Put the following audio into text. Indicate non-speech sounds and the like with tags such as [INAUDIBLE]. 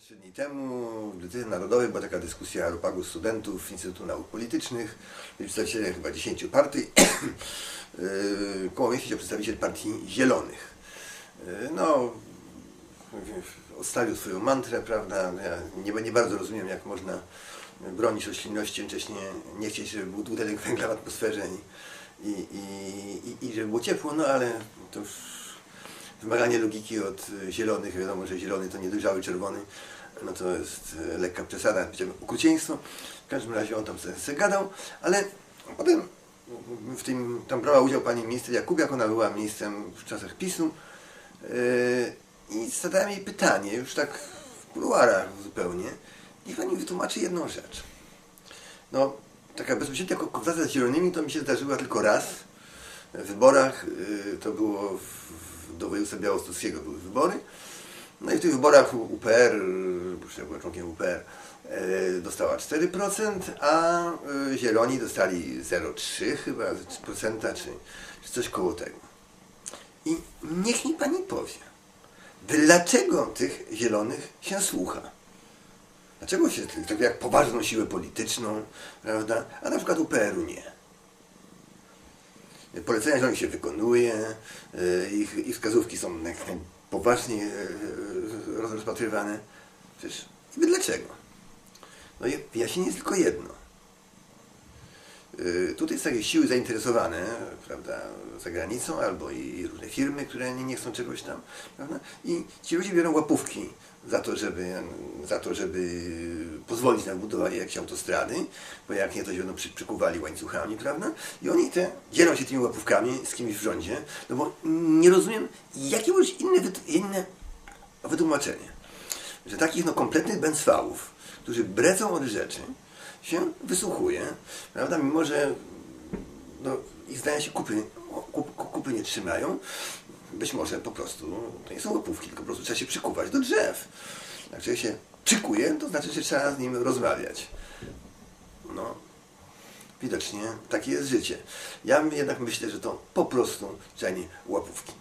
Trzy dni temu w Bibliotece Narodowej była taka dyskusja aropagu studentów Instytutu Nauk Politycznych, przedstawiciele chyba 10 partii, Yy, [CLEARS THROAT] koło mnie siedział przedstawiciel partii Zielonych. Yy, No, odstawił swoją mantrę, prawda, ja nie, nie bardzo rozumiem, jak można bronić roślinności, jednocześnie nie chcieć, żeby był dwutlenek węgla w atmosferze i, i, i, i żeby było ciepło, no ale to już wymaganie logiki od y, zielonych, wiadomo, że zielony to niedojrzały czerwony, no to jest y, lekka przesada, powiedziałbym okrucieństwo. W każdym razie on tam sobie, gadał, ale potem w tym, tam brała udział pani minister Jakubiak, ona była ministrem w czasach PiSu yy, i zadałem jej pytanie, już tak w kuluarach zupełnie, niech pani wytłumaczy jedną rzecz. No, taka bezpośrednia konfrontacja z zielonymi to mi się zdarzyła tylko raz. W wyborach, yy, to było w, do województwa białostockiego były wybory. No i w tych wyborach UPR, ja byłem członkiem UPR, yy, dostała 4%, a yy, zieloni dostali 0,3 chyba, procenta, czy, czy coś koło tego. I niech mi pani powie, dlaczego tych zielonych się słucha? Dlaczego się, tak jak poważną siłę polityczną, prawda, a na przykład UPR-u nie? Polecenia zielonych się wykonuje, y, ich, ich wskazówki są poważnie y, roz- rozpatrywane. Przecież niby dlaczego? No i wyjaśnienie jest tylko jedno. Y, Tutaj są jakieś siły zainteresowane, prawda, za granicą, albo i różne firmy, które nie, nie chcą czegoś tam, prawda? I ci ludzie biorą łapówki za to, żeby, za to, żeby pozwolić na budowanie jakiejś autostrady, bo jak nie, to się będą przy, przykuwali łańcuchami, prawda? I oni te, dzielą się tymi łapówkami z kimś w rządzie, no bo nie rozumiem, jakie może inne, inne wytłumaczenie, że takich no kompletnych bęcwałów, którzy bredzą od rzeczy, się wysłuchuje, prawda, mimo że no, ich zdania się kupy, kup, kupy nie trzymają, być może po prostu to nie są łapówki, tylko po prostu trzeba się przykuwać do drzew. Jak człowiek się przykuje, to znaczy, że trzeba z nim rozmawiać. No, widocznie takie jest życie. Ja jednak myślę, że to po prostu czenie łapówki.